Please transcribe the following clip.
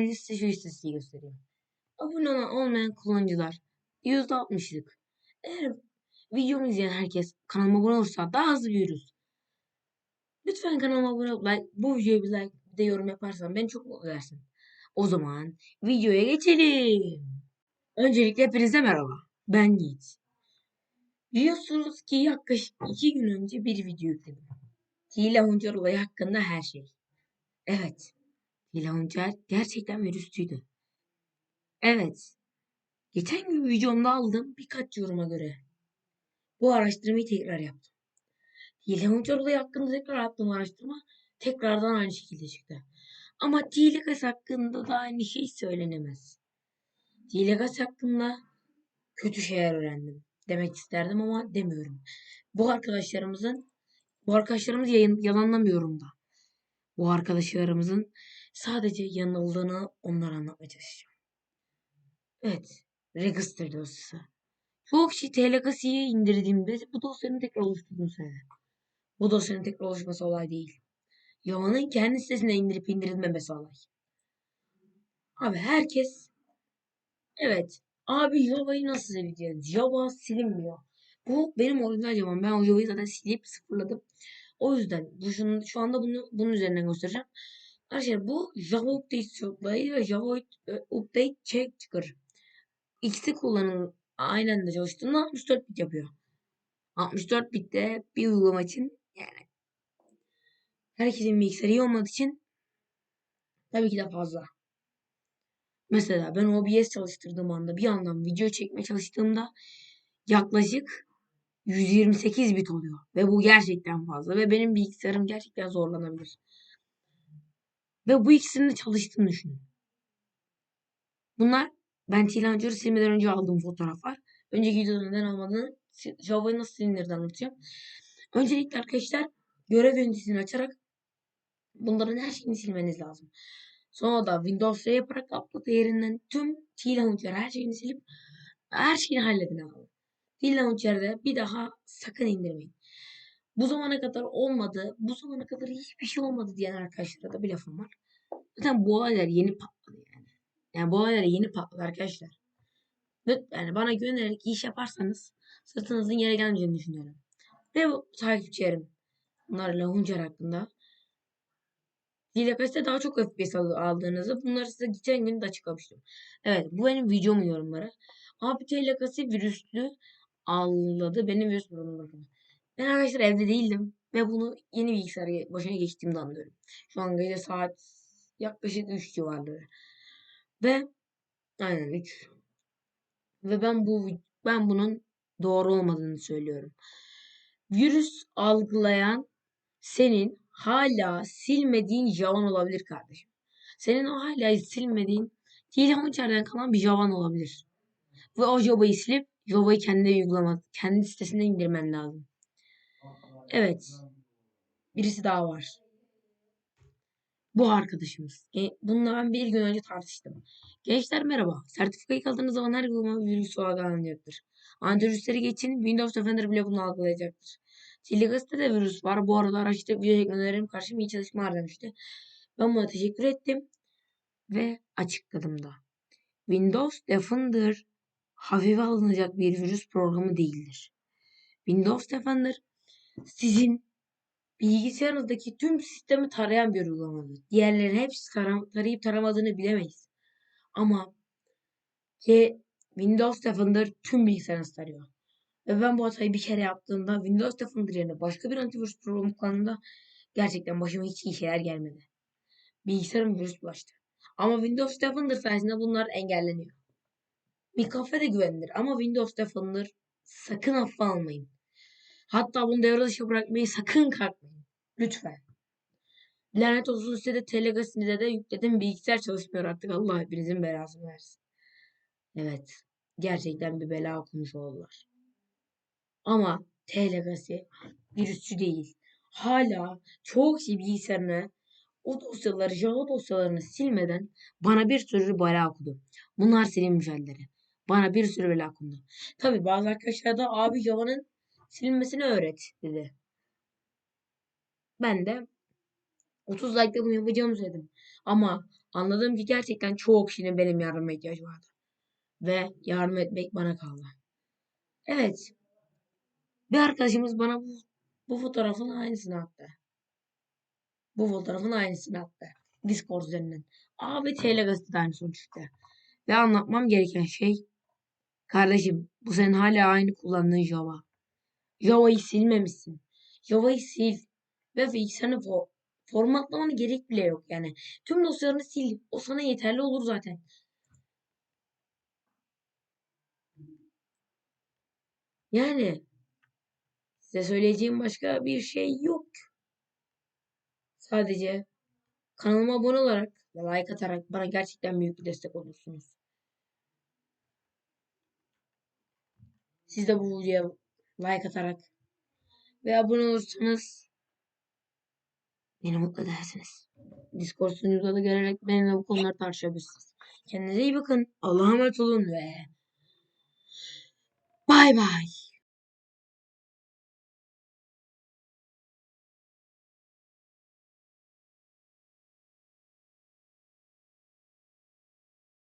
önce size şu istatistiği göstereyim. Abone olmayan kullanıcılar %60'lık. Eğer videomu izleyen herkes kanalıma abone olursa daha hızlı büyürüz. Lütfen kanalıma abone olup like, bu videoya bir like bir de yorum yaparsan beni çok mutlu edersin. O zaman videoya geçelim. Öncelikle hepinize merhaba. Ben Yiğit. Biliyorsunuz ki yaklaşık iki gün önce bir video yükledim. Hile Huncar olayı hakkında her şey. Evet. Huncar gerçekten virüslüydü. Evet. Geçen gün videomda aldım birkaç yoruma göre. Bu araştırmayı tekrar yaptım. Hile Huncar olayı hakkında tekrar yaptığım araştırma tekrardan aynı şekilde çıktı. Ama T-Legas hakkında da aynı şey söylenemez. T-Legas hakkında kötü şeyler öğrendim. Demek isterdim ama demiyorum. Bu arkadaşlarımızın bu arkadaşlarımız yayın, yalanlamıyorum da. Bu arkadaşlarımızın sadece yanıldığını onlara anlatmaya çalışacağım. Evet. Register dosyası. Çoğu kişi TLK'siyi indirdiğimde bu dosyanın tekrar oluşturduğunu söyler. Bu dosyanın tekrar oluşması olay değil. Yaman'ın kendi sitesine indirip indirilmemesi olay. Abi herkes evet abi Java'yı nasıl sileceğiz? Java silinmiyor. Bu benim orijinal Java'm. Ben o Java'yı zaten silip sıfırladım. O yüzden bu şunu, şu anda bunu bunun üzerinden göstereceğim. Arkadaşlar bu Java Update Supply ve Java Update Checker. İkisi kullanın aynı anda çalıştığında 64 bit yapıyor. 64 bitte bir uygulama için yani herkesin bilgisayarı iyi olmadığı için tabii ki de fazla. Mesela ben OBS çalıştırdığım anda bir yandan video çekmeye çalıştığımda yaklaşık 128 bit oluyor. Ve bu gerçekten fazla. Ve benim bilgisayarım gerçekten zorlanabilir. Ve bu ikisinin de çalıştığını düşünün. Bunlar ben Tilancı'yı silmeden önce aldığım fotoğraflar. Önceki videoda neden almadığını Java'yı nasıl silinirdi anlatacağım. Öncelikle arkadaşlar görev yöneticisini açarak bunların her şeyini silmeniz lazım. Sonra da Windows R yaparak upload yerinden tüm T-Launcher her şeyini silip her şeyini halledin abi. T-Launcher'de bir daha sakın indirmeyin. Bu zamana kadar olmadı, bu zamana kadar hiçbir şey olmadı diyen arkadaşlara da bir lafım var. Zaten bu olaylar yeni patladı yani. Yani bu olaylar yeni patladı arkadaşlar. Yani bana güvenerek iş yaparsanız sırtınızın yere gelmeyeceğini düşünüyorum. Ve bu takipçilerim bunlarla Huncar hakkında Dilekas'ta daha çok FPS aldığınızı bunları size geçen gün de açıklamıştım. Evet bu benim videomun yorumları. Abi Dilekas'ı virüslü ağladı. Benim virüs programım. Ben arkadaşlar evde değildim. Ve bunu yeni bilgisayara başına geçtiğimde anlıyorum. Şu an gece saat yaklaşık 3 civarları. Ve aynen 3. Ve ben bu ben bunun doğru olmadığını söylüyorum. Virüs algılayan senin hala silmediğin Javan olabilir kardeşim. Senin o hala silmediğin Telefon içeriden kalan bir Javan olabilir. Ve o Java'yı silip Java'yı kendi uygulama, kendi sitesinde indirmen lazım. Evet. Birisi daha var. Bu arkadaşımız. Bununla ben bir gün önce tartıştım. Gençler merhaba. Sertifikayı kaldığınız zaman her uygulama virüs algılanacaktır. Antivirüsleri geçin. Windows Defender bile bunu algılayacaktır. Siligas'ta da virüs var. Bu arada araştırıp video çekmelerim karşıma iyi çalışmalar demişti. Ben buna teşekkür ettim. Ve açıkladım da. Windows Defender hafife alınacak bir virüs programı değildir. Windows Defender sizin bilgisayarınızdaki tüm sistemi tarayan bir uygulamadır. Diğerleri hepsi taram tarayıp taramadığını bilemeyiz. Ama ki Windows Defender tüm bilgisayarınızı tarıyor. Ve ben bu hatayı bir kere yaptığımda Windows Defender yerine başka bir antivirüs programı kullandığımda gerçekten başıma hiç iyi şeyler gelmedi. Bilgisayarım virüs bulaştı. Ama Windows Defender sayesinde bunlar engelleniyor. Mikafe de güvenilir ama Windows Defender sakın hafife almayın. Hatta bunu devre dışı bırakmayı sakın kalkmayın. Lütfen. Lanet olsun size de Telegas'ınıza de yükledim. Bilgisayar çalışmıyor artık. Allah hepinizin belasını versin. Evet. Gerçekten bir bela okumuş oldular. Ama Telegasi virüsçü değil. Hala çoğu kişi bilgisayarına o dosyaları, Java dosyalarını silmeden bana bir sürü bela okudu. Bunlar silinmiş halleri. Bana bir sürü bela okudu. Tabi bazı arkadaşlar da abi Java'nın silinmesini öğret dedi. Ben de 30 like'da bunu yapacağımı söyledim. Ama Anladım ki gerçekten çoğu kişinin benim yardıma ihtiyacı vardı. Ve yardım etmek bana kaldı. Evet. Bir arkadaşımız bana bu, bu fotoğrafın aynısını attı. Bu fotoğrafın aynısını attı. Discord üzerinden. Abi Telegas'ta da aynı sonuç. Ve anlatmam gereken şey kardeşim bu senin hala aynı kullandığın Java. Java'yı silmemişsin. Java'yı sil. Ve bilgisayarını fo- formatlamanı gerek bile yok yani. Tüm dosyalarını sil. O sana yeterli olur zaten. Yani size söyleyeceğim başka bir şey yok. Sadece kanalıma abone olarak ve like atarak bana gerçekten büyük bir destek olursunuz. Siz de bu videoya like atarak ve abone olursanız beni mutlu edersiniz. Discord sunucuda da gelerek benimle bu konuları tartışabilirsiniz. Kendinize iyi bakın. Allah'a emanet olun ve bay bay.